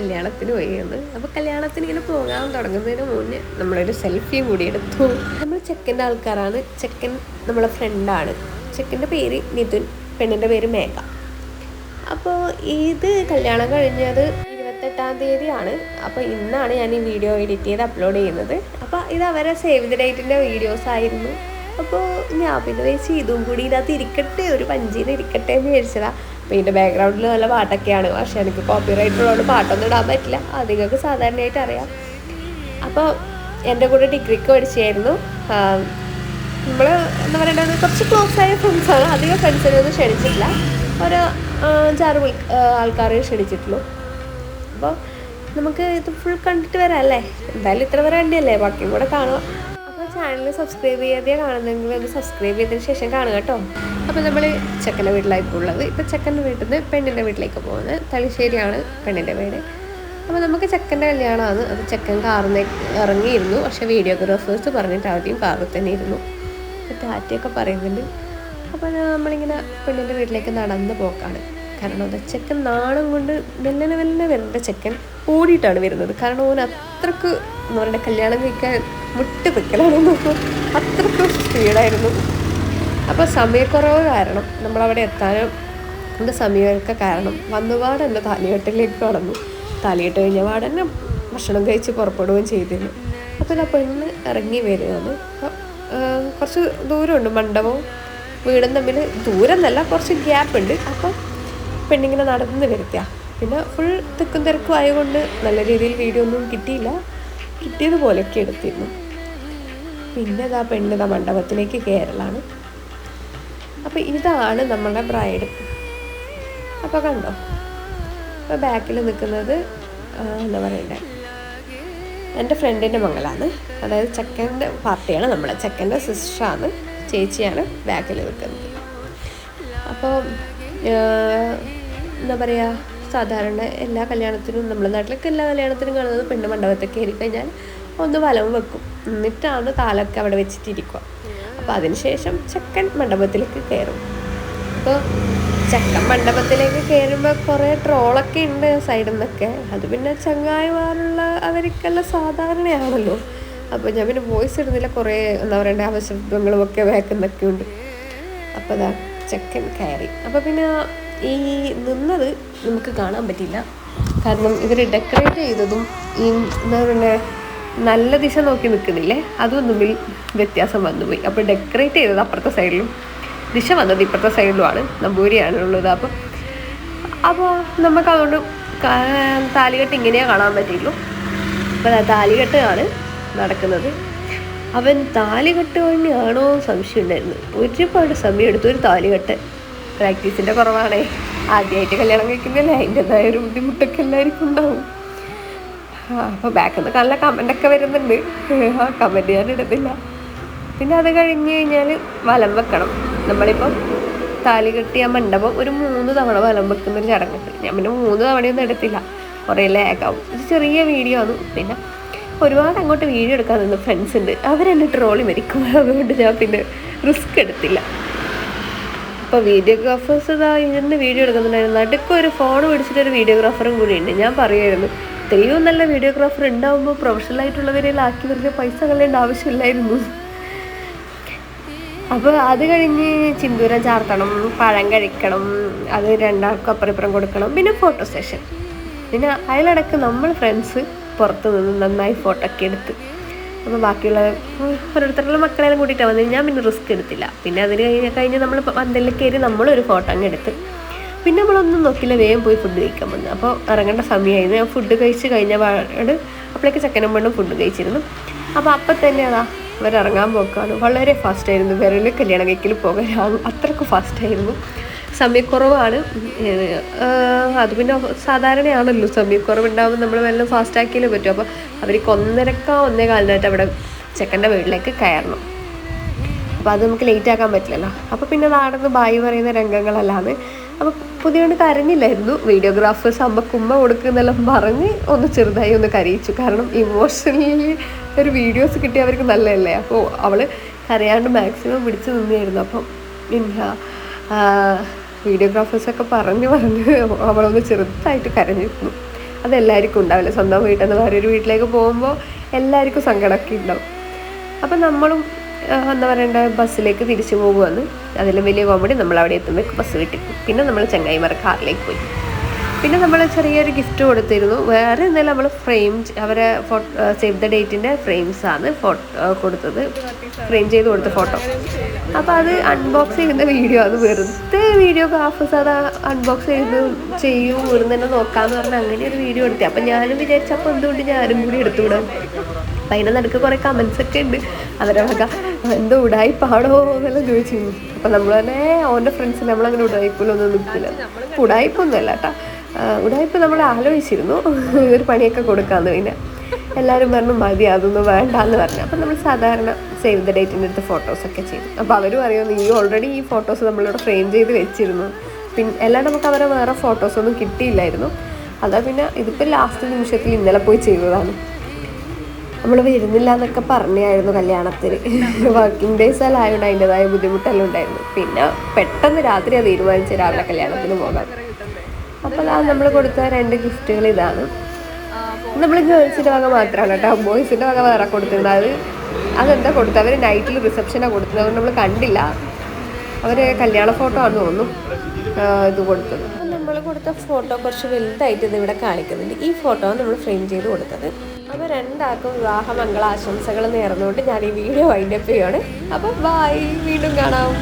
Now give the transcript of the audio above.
കല്യാണത്തിന് പോയത് അപ്പോൾ കല്യാണത്തിന് ഇങ്ങനെ പോകാൻ തുടങ്ങുന്നതിന് മുന്നേ നമ്മളൊരു സെൽഫി കൂടി എടുത്തു. നമ്മൾ ചെക്കന്റെ ആൾക്കാരാണ്. ചെക്കൻ നമ്മളെ ഫ്രണ്ടാണ് ചെക്കന്റെ പേര് നിതുൻ പെണ്ണിന്റെ പേര് മേഘ. അപ്പോൾ ഇത് കല്യാണം കഴിഞ്ഞത് ഇരുപത്തെട്ടാം തീയതിയാണ്. അപ്പോൾ ഇന്നാണ് ഞാൻ ഈ വീഡിയോ എഡിറ്റ് ചെയ്ത് അപ്ലോഡ് ചെയ്യുന്നത്. അപ്പോൾ ഇത് അവരെ സേവ് ദ ഡേറ്റിന്റെ വീഡിയോസ് ആയിരുന്നു. അപ്പോൾ ഞാൻ പിന്നെ വെച്ച് ഇതും കൂടി ഇതിനകത്ത് ഇരിക്കട്ടെ ഒരു പഞ്ചീന് ഇരിക്കട്ടെ എന്ന് വിചാരിച്ചതാണ് ഇതിന്റെ ബാക്ക്ഗ്രൗണ്ടിൽ നല്ല പാട്ടൊക്കെയാണ്. പക്ഷേ എനിക്ക് കോപ്പി റൈറ്റ് ഉള്ളതുകൊണ്ട് പാട്ടൊന്നും ഇടാൻ പറ്റില്ല. അത് നിങ്ങൾക്ക് സാധാരണയായിട്ട് അറിയാം. അപ്പോൾ എന്റെ കൂടെ ഡിഗ്രിക്ക് പഠിച്ചായിരുന്നു. നമ്മൾ എന്താ പറയേണ്ടത് കുറച്ച് ക്ലോസ് ആയ ഫ്രണ്ട്സാണ് അധികം ഫ്രണ്ട്സിനെ ഒന്നും ക്ഷണിച്ചിട്ടില്ല. ഒരു അഞ്ചാറ് ആൾക്കാരെ ക്ഷണിച്ചിട്ടുള്ളൂ. അപ്പോൾ നമുക്ക് ഇത് ഫുൾ കണ്ടിട്ട് വരാം അല്ലേ? എന്തായാലും ഇത്ര വരെ തന്നെയല്ലേ ബാക്കിയും കൂടെ കാണുക. ചാനൽ സബ്സ്ക്രൈബ് ചെയ്യാതെ കാണുന്നെങ്കിൽ ഒന്ന് സബ്സ്ക്രൈബ് ചെയ്തതിന് ശേഷം കാണുക കേട്ടോ. അപ്പോൾ നമ്മൾ ചെക്കന്റെ വീട്ടിലായിപ്പോൾ ഉള്ളത്. ഇപ്പോൾ ചെക്കന്റെ വീട്ടിൽ നിന്ന് പെണ്ണിന്റെ വീട്ടിലേക്ക് പോകുന്നത്. തളിശ്ശേരിയാണ് പെണ്ണിന്റെ വീട്. അപ്പോൾ നമുക്ക് ചെക്കന്റെ കല്യാണമാണ്. അത് ചെക്കൻ കാറിൽ ഇറങ്ങിയിരുന്നു. പക്ഷേ വീഡിയോഗ്രാഫേഴ്സ് പറഞ്ഞിട്ട് ആദ്യം കാറിൽ തന്നെ ഇരുന്നു. ടാറ്റയൊക്കെ പറയുന്നുണ്ട്. അപ്പോൾ നമ്മളിങ്ങനെ പെണ്ണിന്റെ വീട്ടിലേക്ക് നടന്ന് പോക്കാണ്. കാരണം അത് ചെക്കൻ നാണം കൊണ്ട് മെല്ലനെ മെല്ലനെ വരേണ്ട ചെക്കൻ ഓടിയിട്ടാണ് വരുന്നത്. കാരണം ഓൻ അത്രയ്ക്ക് എന്ന് പറയുന്നത് കല്യാണം കഴിക്കാൻ മുട്ട് നിൽക്കലാണ് അത്രക്കും സ്പീഡായിരുന്നു അപ്പോൾ സമയക്കുറവ് കാരണം നമ്മളവിടെ എത്താനും എന്റെ സമയമൊക്കെ കാരണം വന്നുപാട് എന്റെ താലികെട്ടിലേക്ക് കടന്നു. താലികെട്ട് കഴിഞ്ഞ പാട് തന്നെ ഭക്ഷണം കഴിച്ച് പുറപ്പെടുകയും ചെയ്തിരുന്നു. അപ്പോൾ ഞാൻ പെണ്ണ് ഇറങ്ങി വരികയാണ് കുറച്ച് ദൂരമുണ്ട് മണ്ഡപവും വീടും തമ്മിൽ ദൂരം എന്നല്ല കുറച്ച് ഗ്യാപ്പ് ഉണ്ട് അപ്പം പെണ്ണിങ്ങനെ നടന്ന് വരുത്തുക പിന്നെ ഫുൾ തിക്കും തിരക്കും ആയതുകൊണ്ട് നല്ല രീതിയിൽ വീഡിയോ ഒന്നും കിട്ടിയില്ല. കിട്ടിയതുപോലെയൊക്കെ എടുത്തിരുന്നു. പിന്നെ ഇതാ ഇതാ മണ്ഡപത്തിലേക്ക് കയറലാണ് അപ്പോൾ ഇതാണ് നമ്മളുടെ ബ്രൈഡ് അപ്പോൾ കണ്ടോ? അപ്പോൾ ബാക്കിൽ നിൽക്കുന്നത് ആ, എന്താ പറയണ്ടേ? എന്റെ ഫ്രണ്ടിന്റെ മകളാണ്. അതായത് ചെക്കന്റെ പാർട്ടിയാണ് നമ്മളെ. ചെക്കന്റെ സിസ്റ്ററാണ് ചേച്ചിയാണ് ബാക്കിൽ നിൽക്കുന്നത്. അപ്പോൾ എന്താ പറയുക സാധാരണ എല്ലാ കല്യാണത്തിനും നമ്മുടെ നാട്ടിലൊക്കെ എല്ലാ കല്യാണത്തിനും കാണുന്നത് പെണ്ണ് മണ്ഡപത്തിൽ കയറി കഴിഞ്ഞാൽ ഒന്ന് വലം വെക്കും. എന്നിട്ടാണ് താലൊക്കെ അവിടെ വെച്ചിട്ടിരിക്കുക. അപ്പോൾ അതിനുശേഷം ചെക്കൻ മണ്ഡപത്തിലേക്ക് കയറും. അപ്പോൾ ചെക്കൻ മണ്ഡപത്തിലേക്ക് കയറുമ്പോൾ കുറേ ട്രോളൊക്കെ ഉണ്ട് സൈഡിൽ നിന്നൊക്കെ. അത് പിന്നെ ചങ്ങായിമാരുള്ള അവർക്കെല്ലാം സാധാരണയാണല്ലോ. അപ്പോൾ ഞാൻ പിന്നെ വോയിസ് ഇടുന്നില്ല കുറേ എന്താ പറയണ്ടേ അവശബ്ദങ്ങളും ഒക്കെ വേക്കുന്നൊക്കെ ഉണ്ട്. അപ്പോൾ അതാ ചെക്കൻ കയറി. അപ്പോൾ പിന്നെ ഈ നിന്നത് നമുക്ക് കാണാൻ പറ്റില്ല. കാരണം ഇവർ ഡെക്കറേറ്റ് ചെയ്തതും ഈ എന്താ പറയുക നല്ല ദിശ നോക്കി നിൽക്കുന്നില്ലേ? അതും തമ്മിൽ വ്യത്യാസം വന്നുപോയി. അപ്പോൾ ഡെക്കറേറ്റ് ചെയ്തത് അപ്പുറത്തെ സൈഡിലും ദിശ വന്നത് ഇപ്പുറത്തെ സൈഡിലുമാണ് നമ്പൂരിയാണ് ഉള്ളത് അപ്പോൾ അപ്പോൾ നമുക്ക് അതുകൊണ്ട് താലികെട്ട് ഇങ്ങനെയേ കാണാൻ പറ്റുള്ളൂ. അപ്പോൾ താലികെട്ടാണ് നടക്കുന്നത്. അവൻ താലികെട്ട് തന്നെയാണോ സംശയം ഉണ്ടായിരുന്നു ഒരുപാട് സമയം എടുത്തു ഒരു താലികെട്ട്. പ്രാക്ടീസിന്റെ കുറവാണേ. ആദ്യമായിട്ട് കല്യാണം കഴിക്കുന്നില്ല അതിന്റെതായ ഒരു ബുദ്ധിമുട്ടൊക്കെ എല്ലാവർക്കും ഉണ്ടാവും. അപ്പോൾ ബാക്കിൽ നിന്ന് നല്ല കമന്റൊക്കെ വരുന്നുണ്ട്. ആ കമന്റ് ഞാൻ ഇടുന്നില്ല. പിന്നെ അത് കഴിഞ്ഞ് കഴിഞ്ഞാൽ വലം വെക്കണം. നമ്മളിപ്പം താലി കെട്ടിയ മണ്ഡപം ഒരു മൂന്ന് തവണ വലം വെക്കുന്ന ഒരു ചടങ്ങുണ്ട്. ഞാൻ പിന്നെ മൂന്ന് തവണയൊന്നും എടുത്തില്ല. കുറേ ലാഗാവും ഒരു ചെറിയ വീഡിയോ ആണ്. പിന്നെ ഒരുപാട് അങ്ങോട്ട് വീഡിയോ എടുക്കാൻ നിന്ന് ഫ്രണ്ട്സ് ഉണ്ട്. അവരെന്നെ ട്രോളി മരിക്കും. അതുകൊണ്ട് ഞാൻ പിന്നെ റിസ്ക് എടുത്തില്ല. അപ്പോൾ വീഡിയോഗ്രാഫേഴ്സ് ഇതാ ഇരുന്ന് വീഡിയോ എടുക്കുന്നുണ്ടായിരുന്നു. നടുക്ക് ഒരു ഫോൺ പിടിച്ചിട്ട് ഒരു വീഡിയോഗ്രാഫറും കൂടി ഉണ്ട്. ഞാൻ പറയുമായിരുന്നു ഇത്രയും നല്ല വീഡിയോഗ്രാഫർ ഉണ്ടാവുമ്പോൾ പ്രൊഫഷണൽ ആക്കി വെറുതെ പൈസ കളയേണ്ട ആവശ്യമില്ലായിരുന്നു. അപ്പോൾ അത് കഴിഞ്ഞ് ചിന്തൂരം ചാർത്തണം പഴം കഴിക്കണം അത് രണ്ടാൾക്കും അപ്പുറം ഇപ്പുറം കൊടുക്കണം പിന്നെ ഫോട്ടോ സെഷൻ പിന്നെ അതിലിടക്ക് നമ്മൾ ഫ്രണ്ട്സ് പുറത്ത് നിന്ന് നന്നായി ഫോട്ടോ ഒക്കെ എടുത്ത് അപ്പോൾ ബാക്കിയുള്ള ഓരോരുത്തരുടെ മക്കളെല്ലാം കൂട്ടിയിട്ടാണ് വന്നത് ഞാൻ പിന്നെ റിസ്ക് എടുത്തില്ല. പിന്നെ അതിന് കഴിഞ്ഞ് കഴിഞ്ഞ് നമ്മൾ പന്തലിൽ കയറി നമ്മളൊരു ഫോട്ടോ അങ്ങ് എടുത്ത്. പിന്നെ നമ്മളൊന്നും നോക്കില്ല വേഗം പോയി ഫുഡ് കഴിക്കാൻ വന്നു. അപ്പോൾ ഇറങ്ങേണ്ട സമയമായിരുന്നു ഞാൻ ഫുഡ് കഴിച്ച് കഴിഞ്ഞ പാട് അപ്പോഴേക്ക് ചക്കനും പെണ്ണും ഫുഡ് കഴിച്ചിരുന്നു. അപ്പോൾ അപ്പം തന്നെ അതാ ഇവർ ഇറങ്ങാൻ പോക്കാണ്. വളരെ ഫാസ്റ്റായിരുന്നു വിരൽ കല്യാണം കഴിക്കൽ പോകാൻ. അത്രയ്ക്ക് ഫാസ്റ്റായിരുന്നു സമയക്കുറവാണ്. അത് പിന്നെ സാധാരണയാണല്ലോ. സമയക്കുറവ് ഉണ്ടാകുമ്പോൾ നമ്മൾ വല്ലതും ഫാസ്റ്റാക്കിയാലേ പറ്റും. അപ്പോൾ അവർക്ക് ഒന്നരക്ക ഒന്നേ കാലിനായിട്ട് അവിടെ ചെക്കന്റെ വീട്ടിലേക്ക് കയറണം. അപ്പോൾ അത് നമുക്ക് ലേറ്റ് ആക്കാൻ പറ്റില്ലല്ലോ. അപ്പോൾ പിന്നെ നാടന്ന് ബായി പറയുന്ന രംഗങ്ങളല്ലാന്ന് അപ്പോൾ പുതിയോണ്ട് കരഞ്ഞില്ലായിരുന്നു. വീഡിയോഗ്രാഫേഴ്സ് അമ്മ കുമ്മ കൊടുക്കുന്നെല്ലാം പറഞ്ഞ് ഒന്ന് ചെറുതായി ഒന്ന് കരയിച്ചു. കാരണം ഇമോഷണലി ഒരു വീഡിയോസ് കിട്ടിയ അവർക്ക് നല്ലതല്ലേ. അപ്പോൾ അവൾ കരയാണ്ട് മാക്സിമം പിടിച്ച് നിന്നായിരുന്നു അപ്പം പിന്നെ വീഡിയോഗ്രാഫേഴ്സൊക്കെ പറഞ്ഞ് പറഞ്ഞ് അവളൊന്ന് ചെറുതായിട്ട് കരഞ്ഞിരുന്നു അതെല്ലാവർക്കും ഉണ്ടാവില്ല. സ്വന്തം വീട്ടിൽ നിന്ന് വേറൊരു വീട്ടിലേക്ക് പോകുമ്പോൾ എല്ലാവർക്കും സങ്കടമൊക്കെ ഉണ്ടാവും. അപ്പം നമ്മളും എന്താ പറയണ്ട ബസ്സിലേക്ക് തിരിച്ചു പോകുമെന്ന് അതിലും വലിയ കോമഡി നമ്മൾ അവിടെ എത്തുമ്പോൾ ബസ് വിട്ടിട്ടു പിന്നെ നമ്മൾ ചങ്ങായിമാർ കാറിലേക്ക് പോയി. പിന്നെ നമ്മൾ ചെറിയൊരു ഗിഫ്റ്റ് കൊടുത്തിരുന്നു. വേറെ എന്തെങ്കിലും നമ്മൾ ഫ്രെയിം അവരെ ഫോട്ടോ സേവ് ദ ഡേറ്റിന്റെ ഫ്രെയിംസ് ആണ് ഫോട്ടോ കൊടുത്തത്. ഫ്രെയിം ചെയ്ത് കൊടുത്ത ഫോട്ടോ അപ്പോൾ അത് അൺബോക്സ് ചെയ്യുന്ന വീഡിയോ അത് വെറുതെ വീഡിയോ വീഡിയോഗ്രാഫേഴ്സ് അത് അൺബോക്സ് ചെയ്ത് ചെയ്യും വെറുതെ തന്നെ നോക്കാമെന്ന് പറഞ്ഞാൽ അങ്ങനെ ഒരു വീഡിയോ എടുത്തി. അപ്പം ഞാനും വിചാരിച്ചു വിചാരിച്ചപ്പോൾ എന്തുകൊണ്ട് ഞാനും കൂടി എടുത്തുവിടാം അപ്പം അതിന്റെ നടുക്ക് കുറേ കമൻസ് ഒക്കെ ഉണ്ട്. അവരെ വക എന്തോ ഉടായിപ്പാടോ എന്നെല്ലാം ചോദിച്ചിരുന്നു. അപ്പം നമ്മൾ തന്നെ ഓന്റെ ഫ്രണ്ട്സിൽ നമ്മളങ്ങനെ ഉടായിപ്പോലൊന്നും നിൽക്കില്ല. ഉടായിപ്പൊന്നുമല്ല കേട്ടോ. ഉടായിപ്പ് നമ്മൾ ആലോചിച്ചിരുന്നു. ഒരു പണിയൊക്കെ കൊടുക്കാമെന്ന് പിന്നെ എല്ലാവരും പറഞ്ഞു മതി അതൊന്നും വേണ്ട എന്ന് പറഞ്ഞു. അപ്പം നമ്മൾ സാധാരണ സേവ് ദ ഡേറ്റിന്റെ അടുത്ത് ഫോട്ടോസൊക്കെ ചെയ്തു. അപ്പോൾ അവരും അറിയുന്നു ഈ ഓൾറെഡി ഈ ഫോട്ടോസ് നമ്മളിവിടെ ഫ്രെയിം ചെയ്ത് വെച്ചിരുന്നു. പിന്നെ എല്ലാം നമുക്ക് അവരെ വേറെ ഫോട്ടോസൊന്നും കിട്ടിയില്ലായിരുന്നു. അതാ പിന്നെ ഇതിപ്പോൾ ലാസ്റ്റ് നിമിഷത്തിൽ ഇന്നലെ പോയി ചെയ്തതാണ്. നമ്മൾ വരുന്നില്ല എന്നൊക്കെ പറഞ്ഞായിരുന്നു കല്യാണത്തിന് വർക്കിംഗ് ഡേയ്സ് എല്ലാം ആയതുകൊണ്ട് അതിന്റെതായ ബുദ്ധിമുട്ടെല്ലാം ഉണ്ടായിരുന്നു. പിന്നെ പെട്ടെന്ന് രാത്രി അത് തീരുമാനിച്ച് രാവിലെ കല്യാണത്തിന് പോകാം അപ്പോൾ അത് നമ്മൾ കൊടുത്ത രണ്ട് ഗിഫ്റ്റുകൾ ഇതാണ്. നമ്മൾ ഗേൾസിന്റെ വക മാത്രമാണ് കേട്ടോ. ബോയ്സിന്റെ വക വേറെ കൊടുത്തിരുന്നത് അത് അതെന്താ കൊടുത്തത് അവർ നൈറ്റിൽ റിസപ്ഷനാണ് കൊടുത്തത്. നമ്മൾ കണ്ടില്ല. അവർ കല്യാണ ഫോട്ടോ ആണെന്ന് തോന്നുന്നു. ഇത് കൊടുത്തത്. നമ്മൾ കൊടുത്ത ഫോട്ടോ കുറച്ച് വലുതായിട്ട് ഇവിടെ കാണിക്കുന്നുണ്ട്. ഈ ഫോട്ടോ നമ്മൾ ഫ്രെയിം ചെയ്ത് കൊടുത്തത്. അപ്പോൾ രണ്ടാൾക്കും വിവാഹ മംഗളാശംസകൾ നേർന്നുകൊണ്ട് ഞാൻ ഈ വീഡിയോ വൈൻഡപ്പ് ചെയ്യുകയാണ് അപ്പോൾ ബായ്. വീണ്ടും കാണാം.